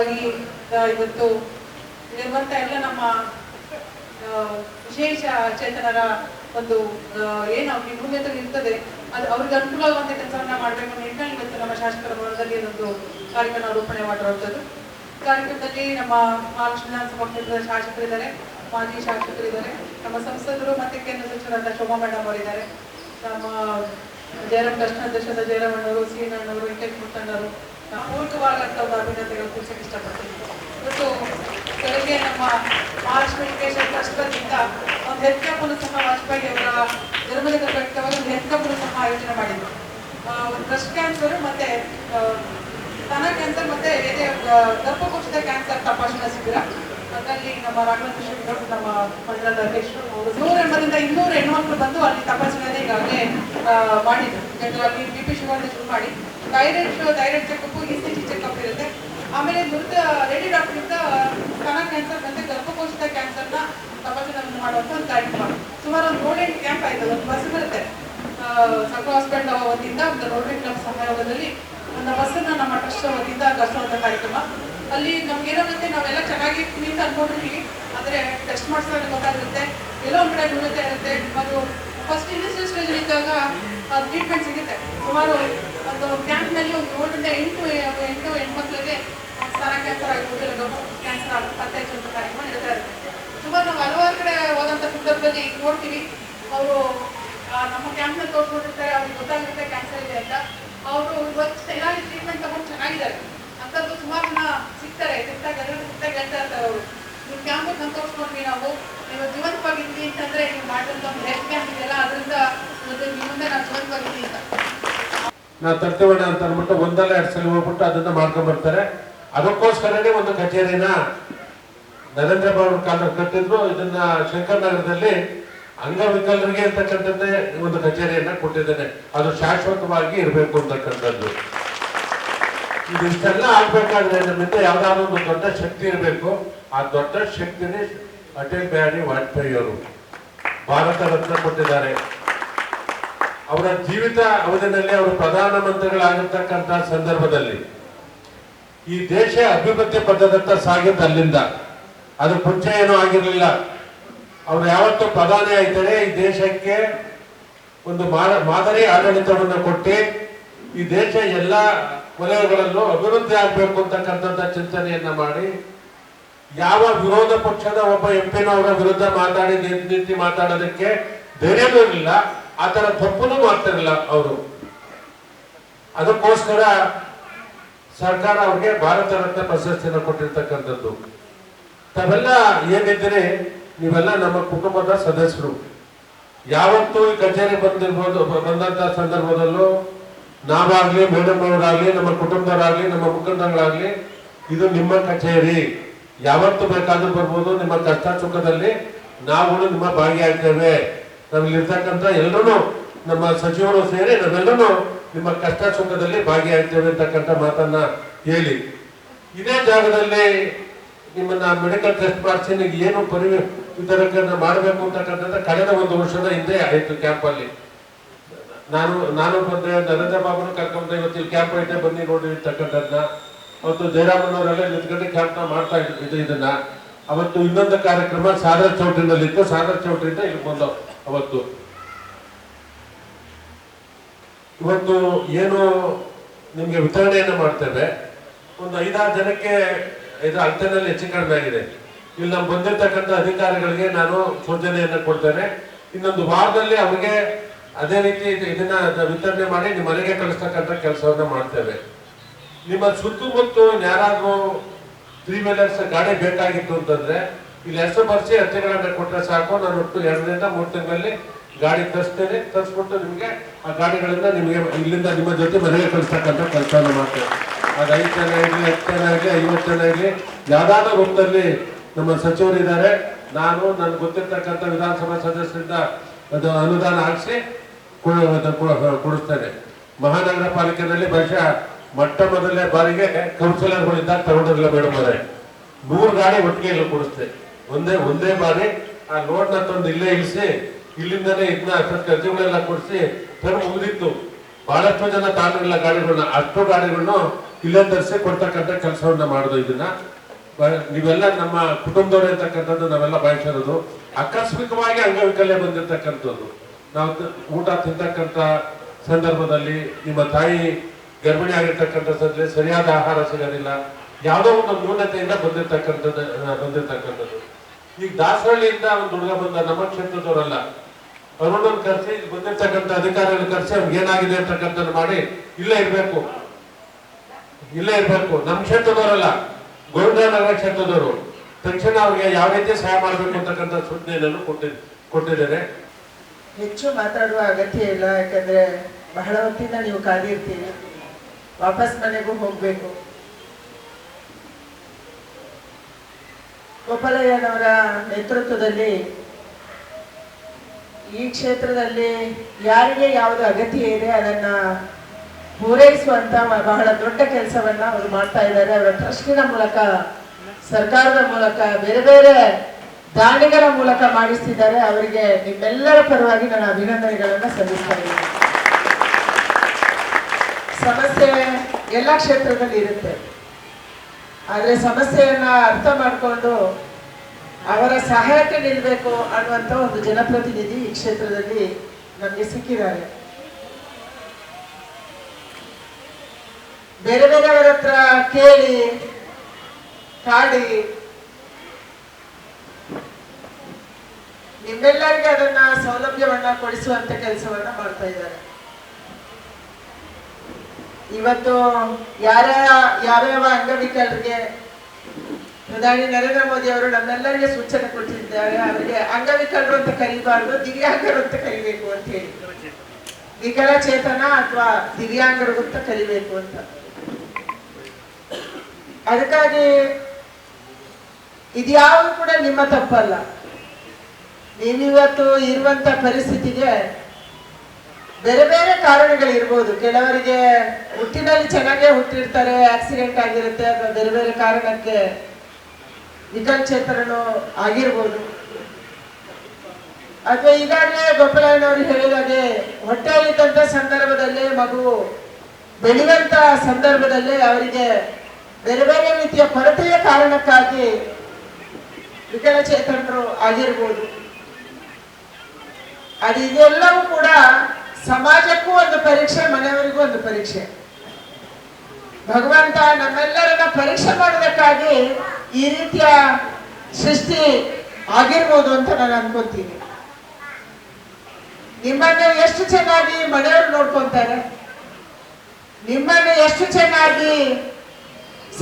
ಆ, ಇವತ್ತು ಇಲ್ಲಿರುವಂತ ಎಲ್ಲ ನಮ್ಮ ವಿಶೇಷ ಚೇತನರ ಒಂದು ಏನು ಅವ್ರಿಗೆ ಇರ್ತದೆ ಅದು ಅವ್ರಿಗೆ ಅನುಕೂಲವಾಗುವಂತ ಕೆಲಸವನ್ನ ಮಾಡಬೇಕು ನಿಟ್ಟಿನಲ್ಲಿ ಇವತ್ತು ನಮ್ಮ ಶಾಸಕರ ಭವನದಲ್ಲಿ ಒಂದು ಕಾರ್ಯಕ್ರಮ ರೂಪಣೆ ಮಾಡಿರುವಂಥದ್ದು ಕಾರ್ಯಕ್ರಮದಲ್ಲಿ ನಮ್ಮ ಮಹಾರಾಷ್ಟ್ರ ವಿಧಾನಸಭಾ ಕ್ಷೇತ್ರದ ಶಾಸಕರಿದ್ದಾರೆ ಮಾಜಿ ಶಾಸಕರಿದ್ದಾರೆ ನಮ್ಮ ಸಂಸದರು ಮತ್ತೆ ಕೇಂದ್ರ ಸಚಿವರಾದ ಶೋಭಾ ಮೇಡಮ್ ಅವರಿದ್ದಾರೆ. ನಮ್ಮ ಜಯರಾಮ್ ಜಯರಾಮ್ ಜಯರಾಮಣ್ಣವರು ಸಿ ಅಣ್ಣವರು ವೆಂಕಟೇಶ್ ಮುತ್ತಣ್ಣವರು ಪೂರ್ವಕವಾದಂಥ ಒಂದು ಅಭಿನಂದನೆಗಳು ತಿಳಿಸಕ್ಕೆ ಇಷ್ಟಪಡ್ತೀನಿ. ಇವತ್ತು ಬೆಳಗ್ಗೆ ನಮ್ಮ ಮಹಾಲಕ್ಷ್ಮಿ ವೆಂಕಟೇಶ್ವರ ಟ್ರಸ್ಟ್ ಒಂದು ಕ್ಯಾಂಪನ್ನು ಸಹ ವಾಜಪೇಯಿ ಅವರ ಜನ್ಮದಿನ ಪ್ರಯುಕ್ತವಾಗಿ ಒಂದು ಕ್ಯಾಂಪನ್ನು ಸಹ ಆಯೋಜನೆ ಮಾಡಿದ್ರು. ಬ್ರೆಸ್ಟ್ ಕ್ಯಾನ್ಸರ್ ಮತ್ತೆ ಸ್ತನ ಕ್ಯಾನ್ಸರ್ ಮತ್ತೆ ಎದೆ ಗರ್ಭಕೋಶದ ಕ್ಯಾನ್ಸರ್ ತಪಾಸಣಾ ಶಿಬಿರ ಅದರಲ್ಲಿ ನಮ್ಮ ಶ್ರೀಗಳು ನಮ್ಮ ಮಂಡಲದ ಅಧ್ಯಕ್ಷರು ನೂರ ಎಂಬರಿಂದ ಇನ್ನೂರು ಹೆಣ್ಮಕ್ಳು ಬಂದು ಅಲ್ಲಿ ತಪಾಸಣೆ ಈಗಾಗಲೇ ಮಾಡಿದ್ರು. ಬಿಪಿ ಅಲ್ಲಿ ಬಿ ಪಿ ಶುಗರ್ ಶುರು ಮಾಡಿ. Thyroid thyroid checkup E C G checkup ಇರುತ್ತೆ. ಆಮೇಲೆ ಮೃತ, ರೆಡಿ ಡಾಕ್ಟರಿಂದ ಸ್ತನ ಕ್ಯಾನ್ಸರ್ ಮತ್ತೆ ಗರ್ಭಕೋಶದ ಕ್ಯಾನ್ಸರ್ನ ತಪಾಸಣೆಯನ್ನು ಮಾಡುವಂಥ ಒಂದು ಕಾರ್ಯಕ್ರಮ. ಸುಮಾರು ಒಂದು ರೋಡೆಂಟ್ ಕ್ಯಾಂಪ್ ಆಯಿತು. ಒಂದು ಬಸ್ ಬರುತ್ತೆ. ಸರ್ಕಾರ ಹಾಸ್ಪಿಟಲ್ ವತಿಯಿಂದ ಒಂದು ರೋಟರಿ ಕ್ಲಬ್ ಸಹಯೋಗದಲ್ಲಿ ಒಂದು ಬಸ್ಸನ್ನ ನಮ್ಮ ಟ್ರಸ್ಟ್ ವತಿಯಿಂದ ಕಳಿಸುವಂಥ ಕಾರ್ಯಕ್ರಮ. ಅಲ್ಲಿ ನಮ್ಗೆ ಏನಾಗುತ್ತೆ ನಾವೆಲ್ಲ ಚೆನ್ನಾಗಿ ಕ್ಲೀನ್ ಅನ್ಕೊಂಡಿರ್ತೀವಿ ಆದ್ರೆ ಟೆಸ್ಟ್ ಮಾಡಿಸಿದಾಗ ಗೊತ್ತಾಗುತ್ತೆ. ಎಲ್ಲೋ ಒಂದ್ ಕಡೆ ನ್ಯೂನತೆ ಇರುತ್ತೆ ಅದು ಫಸ್ಟ್ ಇನಿಷಿಯಲ್ ಸ್ಟೇಜ್ ಇದ್ದಾಗ ಟ್ರೀಟ್ಮೆಂಟ್ ಸಿಗುತ್ತೆ. ಸುಮಾರು ಒಂದು ಕ್ಯಾಂಪ್ನಲ್ಲಿ ಒಂದು ಏಳರಿಂದ ಎಂಟು ಎಂಟು ಹೆಣ್ಮಕ್ಳಿಗೆ ಸ್ತನ ಕ್ಯಾನ್ಸರ್ ಆಗಿರ್ಬೋದು ಇಲ್ಲ ಕ್ಯಾನ್ಸರ್ ಆಗ ಪತ್ತೆ ಹಚ್ಚುವಂಥ ಕಾರ್ಯಕ್ರಮ ನಡೀತಾ ಇರುತ್ತೆ. ಸುಮಾರು ನಾವು ಹಲವಾರು ಕಡೆ ಹೋದಂಥ ಸಂದರ್ಭದಲ್ಲಿ ನೋಡ್ತೀವಿ. ಅವರು ನಮ್ಮ ಕ್ಯಾಂಪ್ನಲ್ಲಿ ತೋರಿಸ್ಕೊಂಡಿರ್ತಾರೆ ಅವ್ರಿಗೆ ಗೊತ್ತಾಗುತ್ತೆ ಕ್ಯಾನ್ಸರ್ ಇದೆ ಅಂತ ಅವರು ಇವತ್ತು ಚೆನ್ನಾಗಿ ಟ್ರೀಟ್ಮೆಂಟ್ ತಗೊಂಡು ಚೆನ್ನಾಗಿದ್ದಾರೆ ಅಂಥದ್ದು ಸುಮಾರು ಜನ ಸಿಗ್ತಾರೆ ಸಿಗ್ತಾಗ ಎಲ್ಲರೂ ಸಿಗ್ತಾಗ ಹೇಳ್ತಾ ಇರ್ತಾರೆ ಅವರು ನೀವು ಕ್ಯಾಂಪಿಗೆ ಬಂದು ತೋರಿಸ್ಕೊಂಡ್ವಿ ನಾವು ನೀವು ಜೀವಂತವಾಗಿದ್ವಿ ಅಂತಂದ್ರೆ ನೀವು ಮಾಡಿದಂಥ ಒಂದು ಹೆಲ್ತ್ ಕ್ಯಾಂಪ್ ಇದೆಯಲ್ಲ ಅದರಿಂದ ಇವತ್ತು ನಿಮ್ಮ ಮುಂದೆ ನಾನು ಜೀವಂತವಾಗಿದ್ದೀನಿ ಅಂತ ನಾವು ತರ್ತೇವಣ್ಣ ಅಂತ ಅಂದ್ಬಿಟ್ಟು ಒಂದಲ್ಲ ಎರಡು ಸಲ ಹೋಗ್ಬಿಟ್ಟು ಅದನ್ನ ಮಾಡ್ಕೊಂಡ್ ಬರ್ತಾರೆ. ಅದಕ್ಕೋಸ್ಕರನೇ ಒಂದು ಕಚೇರಿನ ನರೇಂದ್ರ ಬಾಬು ಕಾಲ ಕಟ್ಟಿದ್ರು. ಇದನ್ನ ಶಂಕರ್ ನಗರದಲ್ಲಿ ಅಂಗವಿಕಲರಿಗೆ ಅಂತಕ್ಕಂಥದ್ದೇ ಒಂದು ಕಚೇರಿಯನ್ನ ಕೊಟ್ಟಿದ್ದೇನೆ. ಅದು ಶಾಶ್ವತವಾಗಿ ಇರಬೇಕು ಅಂತಕ್ಕಂಥದ್ದು. ಇದಿಷ್ಟೆಲ್ಲ ಆಗ್ಬೇಕಾದ್ರೆ ನಮ್ಮಿಂದ ಯಾವ್ದಾದ್ರು ಒಂದು ದೊಡ್ಡ ಶಕ್ತಿ ಇರಬೇಕು. ಆ ದೊಡ್ಡ ಶಕ್ತಿನೇ ಅಟಲ್ ಬಿಹಾರಿ ವಾಜಪೇಯಿ ಅವರು ಭಾರತ ರತ್ನ ಕೊಟ್ಟಿದ್ದಾರೆ. ಅವರ ಜೀವಿತ ಅವಧಿನಲ್ಲಿ ಅವರು ಪ್ರಧಾನಮಂತ್ರಿಗಳಾಗಿರ್ತಕ್ಕಂಥ ಸಂದರ್ಭದಲ್ಲಿ ಈ ದೇಶ ಅಭಿವೃದ್ಧಿ ಪಥದತ್ತ ಸಾಗಿದ್ದು ಅಲ್ಲಿಂದ. ಅದು ಮುಂಚೆ ಏನೂ ಆಗಿರಲಿಲ್ಲ. ಅವ್ರು ಯಾವತ್ತು ಪ್ರಧಾನಿ ಆಯ್ತಾರೆ ಈ ದೇಶಕ್ಕೆ ಒಂದು ಮಾದರಿ ಆಡಳಿತವನ್ನು ಕೊಟ್ಟು ಈ ದೇಶ ಎಲ್ಲ ವಲಯಗಳಲ್ಲೂ ಅಭಿವೃದ್ಧಿ ಆಗಬೇಕು ಅಂತಕ್ಕಂಥ ಚಿಂತನೆಯನ್ನ ಮಾಡಿ ಯಾವ ವಿರೋಧ ಪಕ್ಷದ ಒಬ್ಬ ಎಂಪಿನವರ ವಿರುದ್ಧ ಮಾತಾಡಿ ನೀತಿ ಮಾತಾಡೋದಕ್ಕೆ ಧೈರ್ಯವೂ ಇರಲಿಲ್ಲ. ಆ ತರ ತಪ್ಪುನು ಮಾಡ್ತಿರಲ್ಲ ಅವರು. ಅದಕ್ಕೋಸ್ಕರ ಸರ್ಕಾರ ಅವ್ರಿಗೆ ಭಾರತ ರತ್ನ ಪ್ರಶಸ್ತಿಯನ್ನು ಕೊಟ್ಟಿರ್ತಕ್ಕಂಥದ್ದು. ತಾವೆಲ್ಲ ಏನಿದ್ರೆ ನೀವೆಲ್ಲ ನಮ್ಮ ಕುಟುಂಬದ ಸದಸ್ಯರು. ಯಾವತ್ತೂ ಈ ಕಚೇರಿ ಬಂದಿರ್ಬೋದು ಬಂದಂತ ಸಂದರ್ಭದಲ್ಲೂ ನಾವಾಗ್ಲಿ ಮೇಡಮ್ ಅವರಾಗ್ಲಿ, ನಮ್ಮ ಕುಟುಂಬದವರಾಗ್ಲಿ, ನಮ್ಮ ಮುಖಂಡಗಳಾಗ್ಲಿ, ಇದು ನಿಮ್ಮ ಕಚೇರಿ. ಯಾವತ್ತು ಬೇಕಾದ್ರೂ ಬರ್ಬೋದು, ನಿಮ್ಮ ಕಷ್ಟ ಸುಖದಲ್ಲಿ ನಾವು ನಿಮ್ಮ ಭಾಗಿಯಾಗ್ತೇವೆ. ನಮ್ಮಲ್ಲಿರ್ತಕ್ಕಂಥ ಎಲ್ಲರೂ ನಮ್ಮ ಸಚಿವರು ಸೇರಿ ನಾವೆಲ್ಲರೂ ನಿಮ್ಮ ಕಷ್ಟ ಸುಖದಲ್ಲಿ ಭಾಗಿಯಾಗ್ತೇವೆ ಅಂತಕ್ಕಂಥ ಮಾತನ್ನ ಹೇಳಿ. ಇದೇ ಜಾಗದಲ್ಲಿ ನಿಮ್ಮನ್ನ ಮೆಡಿಕಲ್ ಟೆಸ್ಟ್ ಮಾಡಿಸಿ ಏನು ಪರಿ ವಿತರಕನ್ನ ಮಾಡಬೇಕು ಅಂತಕ್ಕಂಥದ್ದು ಕಳೆದ ಒಂದು ವರ್ಷದ ಹಿಂದೆ ಆಯಿತು ಕ್ಯಾಂಪ್ ಅಲ್ಲಿ. ನಾನು ನಾನು ಬಂದೆ, ನರೇಂದ್ರ ಬಾಬುನು ಕರ್ಕೊಂಡೆ ಇವತ್ತು ಕ್ಯಾಂಪ್ ಐತೆ, ಬನ್ನಿ ನೋಡಿ ಇರ್ತಕ್ಕಂಥದ್ದನ್ನ ಅವತ್ತು ಜಯರಾಮನವರೆಲ್ಲ ನಿಂತ್ಕೊಂಡು ಕ್ಯಾಂಪ್ನ ಮಾಡ್ತಾ ಇದ್ರು ಇದು ಇದನ್ನ. ಅವತ್ತು ಇನ್ನೊಂದು ಕಾರ್ಯಕ್ರಮ ಸಾಗರ್ ಚೌಟ್ರಿನಲ್ಲಿತ್ತು. ಸಾಗರ್ ಚೌಟ್ರಿಯಿಂದ ಇಲ್ಲಿ ಬಂದು ಅವತ್ತು. ಇವತ್ತು ಏನು ನಿಮ್ಗೆ ವಿತರಣೆಯನ್ನು ಮಾಡ್ತೇವೆ. ಒಂದು ಐದಾರು ಜನಕ್ಕೆ ಇದು ಅಳತೆನಲ್ಲಿ ಹೆಚ್ಚು ಕಡಿಮೆ ಆಗಿದೆ. ಇಲ್ಲಿ ನಾವು ಬಂದಿರತಕ್ಕಂಥ ಅಧಿಕಾರಿಗಳಿಗೆ ನಾನು ಸೂಚನೆಯನ್ನು ಕೊಡ್ತೇನೆ. ಇನ್ನೊಂದು ವಾರದಲ್ಲಿ ಅವರಿಗೆ ಅದೇ ರೀತಿ ಇದನ್ನ ವಿತರಣೆ ಮಾಡಿ ನಿಮ್ಮ ಮನೆಗೆ ಕಳಿಸ್ತಕ್ಕಂಥ ಕೆಲಸವನ್ನ ಮಾಡ್ತೇವೆ. ನಿಮ್ಮ ಸುತ್ತಮುತ್ತ ಯಾರಾದ್ರೂ ತ್ರೀ ವೀಲರ್ಸ್ ಗಾಡಿ ಬೇಕಾಗಿತ್ತು ಅಂತಂದ್ರೆ ಇಲ್ಲಿ ಹೆಸರು ಬರ್ಸಿ ಅರ್ಜಿಗಳನ್ನ ಕೊಟ್ಟರೆ ಸಾಕು. ನಾನು ಒಟ್ಟು ಎರಡರಿಂದ ಮೂರು ತಿಂಗಳಲ್ಲಿ ಗಾಡಿ ತರಿಸ್ತೇನೆ. ತರಿಸ್ಬಿಟ್ಟು ನಿಮಗೆ ಆ ಗಾಡಿಗಳಿಂದ ನಿಮಗೆ ಇಲ್ಲಿಂದ ನಿಮ್ಮ ಜೊತೆ ಮನೆಗೆ ಕಳಿಸ್ತಕ್ಕಂಥ ಕೆಲಸವನ್ನು ಮಾಡ್ತೇವೆ ಅದು ಐದು ಜನ ಆಗಲಿ ಹತ್ತು ಜನ ಆಗಲಿ ಐವತ್ತು ಜನ ಆಗಲಿ ಯಾವ್ದಾದ ರೂಪದಲ್ಲಿ ನಮ್ಮ ಸಚಿವರಿದ್ದಾರೆ ನಾನು ನನ್ನ ಗೊತ್ತಿರ್ತಕ್ಕಂಥ ವಿಧಾನಸಭಾ ಸದಸ್ಯರಿಂದ ಅದು ಅನುದಾನ ಹಾಕಿಸಿ ಕೊಡಿಸ್ತೇನೆ. ಮಹಾನಗರ ಪಾಲಿಕೆಯಲ್ಲಿ ಬಹುಶಃ ಮೊಟ್ಟ ಮೊದಲನೇ ಬಾರಿಗೆ ಕೌನ್ಸಿಲರ್ಗಳಿದ್ದಾಗ ತಗೊಂಡಿರಲಿಲ್ಲ ಮೇಡಮ್ ಅವರೇ ಮೂರು. ಗಾಡಿ ಒಟ್ಟಿಗೆ ಇಲ್ಲಿ ಕೊಡಿಸ್ತೆ ಒಂದೇ ಒಂದೇ ಬಾರಿ ಆ ನೋಟ್ನ ತಂದು ಇಲ್ಲೇ ಇಳಿಸಿ ಇಲ್ಲಿಂದನೇ ಇದನ್ನ ಅಷ್ಟೊಂದು ಖರ್ಚುಗಳೆಲ್ಲ ಕೊಡಿಸಿ ತರ ಮುಗಿದಿತ್ತು. ಬಹಳಷ್ಟು ಜನ ತಾಂಡಿರಲಿಲ್ಲ ಗಾಡಿಗಳನ್ನ ಅಷ್ಟು ಗಾಡಿಗಳನ್ನು ಇಲ್ಲೇ ತರಿಸಿ ಕೊಡ್ತಕ್ಕಂಥ ಕೆಲಸವನ್ನ ಮಾಡೋದು ಇದನ್ನ. ನೀವೆಲ್ಲ ನಮ್ಮ ಕುಟುಂಬದವರೇ ಇರ್ತಕ್ಕಂಥದ್ದು ನಾವೆಲ್ಲ ಬಯಸಿರೋದು. ಆಕಸ್ಮಿಕವಾಗಿ ಅಂಗವಿಕಲ್ಯ ಬಂದಿರತಕ್ಕಂಥದ್ದು. ನಾವು ಊಟ ತಿಂತಕ್ಕಂಥ ಸಂದರ್ಭದಲ್ಲಿ ನಿಮ್ಮ ತಾಯಿ ಗರ್ಭಿಣಿ ಆಗಿರ್ತಕ್ಕಂಥ ಸರಿಯಾದ ಆಹಾರ ಸಿಗೋದಿಲ್ಲ. ಯಾವುದೋ ಒಂದು ನ್ಯೂನತೆಯಿಂದ ಬಂದಿರತಕ್ಕಂಥದ್ದು ಬಂದಿರತಕ್ಕಂಥದ್ದು. ಈಗ ದಾಸರಳ್ಳಿಯಿಂದ ಒಂದು ಹುಡುಗ ಬಂದ ನಮ್ಮ ಕ್ಷೇತ್ರದವರಲ್ಲ ಅರುಣನ್ ಕರೆಸಿ, ಬಂದಿರ್ತಕ್ಕಂಥ ಅಧಿಕಾರಿಗಳು ಕರೆಸಿ ಅವ್ರಿಗೆ ಏನಾಗಿದೆ ಅಂತಕ್ಕಂಥದ್ದು ಮಾಡಿ, ಇಲ್ಲೇ ಇರಬೇಕು. ಇಲ್ಲೇ ಇರಬೇಕು. ನಮ್ಮ ಕ್ಷೇತ್ರದವರಲ್ಲ ಗೋವಿಂದನಗರ ಕ್ಷೇತ್ರದವರು. ತಕ್ಷಣ ಅವ್ರಿಗೆ ಯಾವ ರೀತಿ ಸಹಾಯ ಮಾಡಬೇಕು ಅಂತಕ್ಕಂಥ ಸೂಚನೆಯನ್ನು ಕೊಟ್ಟಿ ಕೊಟ್ಟಿದ್ದಾರೆ ಹೆಚ್ಚು ಮಾತಾಡುವ ಅಗತ್ಯ ಇಲ್ಲ, ಯಾಕಂದ್ರೆ ಬಹಳ ಹೊತ್ತಿಂದ ನೀವು ಕಾದಿರ್ತೀರಿ. ವಾಪಸ್ ಮನೆಗೂ ಹೋಗ್ಬೇಕು. ಗೋಪಾಲಯ್ಯನವರ ನೇತೃತ್ವದಲ್ಲಿ ಈ ಕ್ಷೇತ್ರದಲ್ಲಿ ಯಾರಿಗೆ ಯಾವುದು ಅಗತ್ಯ ಇದೆ ಅದನ್ನ ಪೂರೈಸುವಂತ ಬಹಳ ದೊಡ್ಡ ಕೆಲಸವನ್ನ ಅವರು ಮಾಡ್ತಾ ಇದ್ದಾರೆ. ಅವರ ಟ್ರಸ್ಟಿನ ಮೂಲಕ, ಸರ್ಕಾರದ ಮೂಲಕ, ಬೇರೆ ಬೇರೆ ದಾನಿಗಳ ಮೂಲಕ ಮಾಡಿಸ್ತಿದ್ದಾರೆ. ಅವರಿಗೆ ನಿಮ್ಮೆಲ್ಲರ ಪರವಾಗಿ ನಾನು ಅಭಿನಂದನೆಗಳನ್ನ ಸಲ್ಲಿಸ್ತಾ ಇದ್ದೀನಿ. ಸಮಸ್ಯೆ ಎಲ್ಲ ಕ್ಷೇತ್ರದಲ್ಲಿ ಇರುತ್ತೆ. ಆದ್ರೆ ಸಮಸ್ಯೆಯನ್ನ ಅರ್ಥ ಮಾಡಿಕೊಂಡು ಅವರ ಸಹಾಯಕ್ಕೆ ನಿಲ್ಬೇಕು ಅನ್ನುವಂತ ಒಂದು ಜನಪ್ರತಿನಿಧಿ ಈ ಕ್ಷೇತ್ರದಲ್ಲಿ ನಮಗೆ ಸಿಕ್ಕಿದ್ದಾರೆ. ಬೇರೆ ಬೇರೆಯವರ ಹತ್ರ ಕೇಳಿ, ಕಾಡಿ, ನಿಮ್ಮೆಲ್ಲರಿಗೆ ಅದನ್ನ ಸೌಲಭ್ಯವನ್ನ ಕೊಡಿಸುವಂತ ಕೆಲಸವನ್ನ ಮಾಡ್ತಾ ಇದ್ದಾರೆ. ಇವತ್ತು ಯಾರ ಯಾವ್ಯಾವ ಅಂಗವಿಕಲರಿಗೆ ಪ್ರಧಾನಿ ನರೇಂದ್ರ ಮೋದಿ ಅವರು ನಮ್ಮೆಲ್ಲರಿಗೆ ಸೂಚನೆ ಕೊಟ್ಟಿದ್ದಾರೆ, ಅವರಿಗೆ ಅಂಗವಿಕಲರು ಅಂತ ಕರಿಬಾರ್ದು, ದಿವ್ಯಾಂಗರು ಅಂತ ಕರಿಬೇಕು ಅಂತ ಹೇಳಿ. ವಿಕಲಚೇತನ ಅಥವಾ ದಿವ್ಯಾಂಗರು ಅಂತ ಕರಿಬೇಕು ಅಂತ. ಅದಕ್ಕಾಗಿ ಇದ್ಯಾವುದು ಕೂಡ ನಿಮ್ಮ ತಪ್ಪಲ್ಲ. ನೀವಿವತ್ತು ಇರುವಂತ ಪರಿಸ್ಥಿತಿಗೆ ಬೇರೆ ಬೇರೆ ಕಾರಣಗಳಿರ್ಬೋದು. ಕೆಲವರಿಗೆ ಹುಟ್ಟಿನಲ್ಲಿ ಚೆನ್ನಾಗೇ ಹುಟ್ಟಿರ್ತಾರೆ ಆಕ್ಸಿಡೆಂಟ್ ಆಗಿರುತ್ತೆ, ಅಥವಾ ಬೇರೆ ಬೇರೆ ಕಾರಣಕ್ಕೆ ವಿಕಲಚೇತನನು ಆಗಿರ್ಬೋದು. ಅಥವಾ ಈಗಾಗಲೇ ಗೋಪಾಲಯ್ಯನವರು ಹೇಳಿದಾಗೆ ಹೊಟ್ಟೆಯಲ್ಲಿದ್ದಂಥ ಸಂದರ್ಭದಲ್ಲೇ ಮಗು ಬೆಳೆಯುವಂತ ಸಂದರ್ಭದಲ್ಲೇ ಅವರಿಗೆ ಬೇರೆ ಬೇರೆ ರೀತಿಯ ಕೊರತೆಯ ಕಾರಣಕ್ಕಾಗಿ ವಿಕಲಚೇತನರು ಆಗಿರ್ಬೋದು. ಅದು ಇದೆಲ್ಲವೂ ಕೂಡ ಸಮಾಜಕ್ಕೂ ಒಂದು ಪರೀಕ್ಷೆ, ಮನೆಯವರಿಗೂ ಒಂದು ಪರೀಕ್ಷೆ. ಭಗವಂತ ನಮ್ಮೆಲ್ಲರನ್ನ ಪರೀಕ್ಷೆ ಮಾಡೋದಕ್ಕಾಗಿ ಈ ರೀತಿಯ ಸೃಷ್ಟಿ ಆಗಿರ್ಬೋದು ಅಂತ ನಾನು ಅನ್ಕೋತೀನಿ. ನಿಮ್ಮನ್ನು ಎಷ್ಟು ಚೆನ್ನಾಗಿ ಮನೆಯವರು ನೋಡ್ಕೊಂತಾರೆ, ನಿಮ್ಮನ್ನು ಎಷ್ಟು ಚೆನ್ನಾಗಿ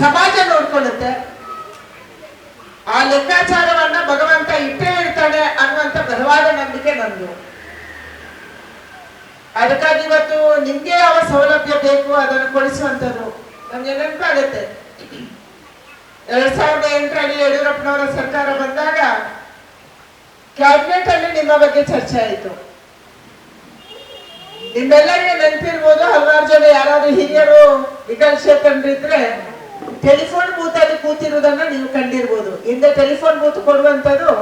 ಸಮಾಜ ನೋಡ್ಕೊಳ್ಳುತ್ತೆ, ಆ ಲೆಕ್ಕಾಚಾರವನ್ನ ಭಗವಂತ ಇಟ್ಟೇ ಇರ್ತಾನೆ ಅನ್ನುವಂತ ಬಲವಾದ ನಂಬಿಕೆ ನಂದು ಅದಕ್ಕಾಗಿ ಇವತ್ತು ನಿಮ್ಗೆ ಯಾವ ಸೌಲಭ್ಯ ಬೇಕು ಅದನ್ನು ಕೊಡಿಸುವಂತದ್ದು ನಮ್ಗೆ ನೆನಪಾಗುತ್ತೆ. ಎರಡ್ ಸಾವಿರದ ಎಂಟರಲ್ಲಿ ಯಡಿಯೂರಪ್ಪನವರ ಸರ್ಕಾರ ಬಂದಾಗ ಕ್ಯಾಬಿನೆಟ್ ಅಲ್ಲಿ ನಿಮ್ಮ ಬಗ್ಗೆ ಚರ್ಚೆ ಆಯಿತು. ನಿಮ್ಮೆಲ್ಲರಿಗೆ ನೆನಪಿರ್ಬೋದು, ಹಲವಾರು ಜನ ಯಾರಾದ್ರೂ ಹಿರಿಯರು ವಿಕಲಚೇತನರಿದ್ರೆ ಟೆಲಿಫೋನ್ ಬೂತ್ ಅಲ್ಲಿ ಕೂತಿರುವುದನ್ನ ನೀವು ಕಂಡಿರ್ಬೋದು. ಹಿಂದೆ ಟೆಲಿಫೋನ್ ಬೂತ್ ಕೊಡುವಂತದ್ದು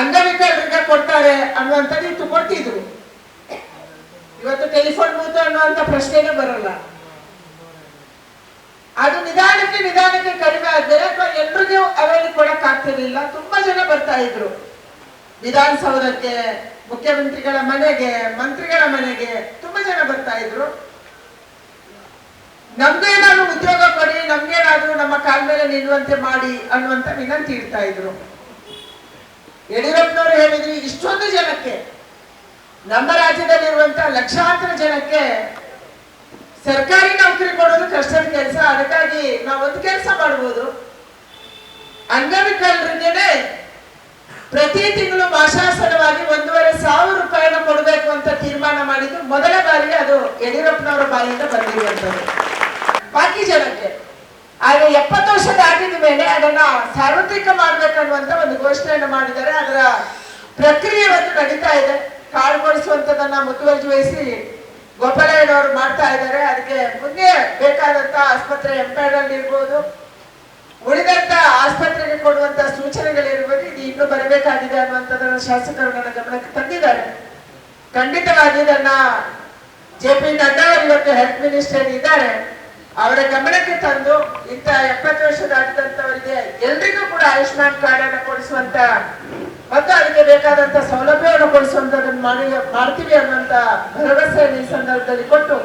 ಅಂಗವಿಕಲರಿಗೆ ಕೊಡ್ತಾರೆ ಅನ್ನುವಂಥದ್ದು ಕೊಟ್ಟಿದ್ರು. ಇವತ್ತು ಟೆಲಿಫೋನ್ ಬೂತ್ ಅನ್ನುವಂತ ಪ್ರಶ್ನೆನೇ ಬರಲ್ಲ. ಅದು ನಿಧಾನಕ್ಕೆ ನಿಧಾನಕ್ಕೆ ಕಡಿಮೆ ಆದರೆ ಅಥವಾ ಎಲ್ರಿಗೂ ಅವೈಲ್ ಕೊಡಕ್ ಆಗ್ತಿರ್ಲಿಲ್ಲ. ತುಂಬಾ ಜನ ಬರ್ತಾ ಇದ್ರು. ವಿಧಾನಸೌಧಕ್ಕೆ, ಮುಖ್ಯಮಂತ್ರಿಗಳ ಮನೆಗೆ, ಮಂತ್ರಿಗಳ ಮನೆಗೆ ತುಂಬಾ ಜನ ಬರ್ತಾ ಇದ್ರು. ನಮ್ಗೇನಾದ್ರು ಉದ್ಯೋಗ ಕೊಡಿ, ನಮ್ಗೇನಾದ್ರೂ ನಮ್ಮ ಕಾಲ ಮೇಲೆ ನಿಲ್ಲುವಂತೆ ಮಾಡಿ ಅನ್ನುವಂತ ವಿನಂತಿ ಇಡ್ತಾ ಇದ್ರು. ಯಡಿಯೂರಪ್ಪನವರು ಹೇಳಿದ್ರು, ಇಷ್ಟೊಂದು ಜನಕ್ಕೆ. ನಮ್ಮ ರಾಜ್ಯದಲ್ಲಿರುವಂತ ಲಕ್ಷಾಂತರ ಜನಕ್ಕೆ ಸರ್ಕಾರಿ ನೌಕರಿ ಕೊಡೋದು ಕಷ್ಟದ ಕೆಲಸ. ಅದಕ್ಕಾಗಿ ನಾವು ಒಂದು ಕೆಲಸ ಮಾಡ್ಬೋದು. ಅಂಗವಿಕಲರಿಗೆ ಪ್ರತಿ ತಿಂಗಳು ಭಾಷಾಸನವಾಗಿ ಒಂದೂವರೆ ಸಾವಿರ ರೂಪಾಯಿನ ಕೊಡಬೇಕು ಅಂತ ತೀರ್ಮಾನ ಮಾಡಿದ್ದು ಮೊದಲ ಬಾರಿಗೆ ಅದು ಯಡಿಯೂರಪ್ಪನವರ ಬಾಯಿಂದ ಬಂದಿರುವಂತದ್ದು ಬಾಕಿ ಜನಕ್ಕೆ. ಆಗ ಎಪ್ಪತ್ತು ವರ್ಷ ದಾಟಿದ ಮೇಲೆ ಅದನ್ನ ಸಾರ್ವತ್ರಿಕ ಮಾಡ್ಬೇಕನ್ನುವಂತ ಒಂದು ಘೋಷಣೆಯನ್ನು ಮಾಡಿದ್ದಾರೆ. ಅದರ ಪ್ರಕ್ರಿಯೆ ಒಂದು ನಡೀತಾ ಇದೆ. ಕೊಡಿಸುವಂತದನ್ನ ಮುತುವರ್ಜಿ ವಹಿಸಿ ಗೋಪಾಲಯ್ಯನವರು ಮಾಡ್ತಾ ಇದ್ದಾರೆ. ಅದಕ್ಕೆ ಮುಂದೆ ಬೇಕಾದಂತ ಆಸ್ಪತ್ರೆ ಎಂಪೈರ್ನಲ್ಲಿ ಇರ್ಬೋದು. ಉಳಿದಂತ ಆಸ್ಪತ್ರೆಗೆ ಕೊಡುವಂತ ಸೂಚನೆಗಳಿರ್ಬೋದು. ಇದು ಇನ್ನೂ ಬರಬೇಕಾಗಿದೆ ಅನ್ನುವಂಥದ್ದನ್ನು ಶಾಸಕರು ನನ್ನ ಗಮನಕ್ಕೆ ತಂದಿದ್ದಾರೆ. ಖಂಡಿತವಾಗಿ ಇದನ್ನ ಜೆ ಪಿ ನಡ್ಡಾ ಇವತ್ತು ಹೆಲ್ತ್ ಮಿನಿಸ್ಟರ್ ಇದ್ದಾರೆ. ಅವರ ಗಮನಕ್ಕೆ ತಂದು ಇಂಥ ಎಪ್ಪತ್ತು ವರ್ಷ ದಾಟಿದಂತವರಿಗೆ ಎಲ್ರಿಗೂ ಕೂಡ ಆಯುಷ್ಮಾನ್ ಕಾರ್ಡ್ ಅನ್ನು ಕೊಡಿಸುವಂತ ಮತ್ತು ಅದಕ್ಕೆ ಬೇಕಾದಂತ ಸೌಲಭ್ಯವನ್ನು ಕೊಡಿಸುವಂತದನ್ನು ಮಾಡಿ ಮಾಡ್ತೀವಿ ಅನ್ನುವಂತ ಭರವಸೆಯನ್ನು ಈ ಸಂದರ್ಭದಲ್ಲಿ ಕೊಟ್ಟು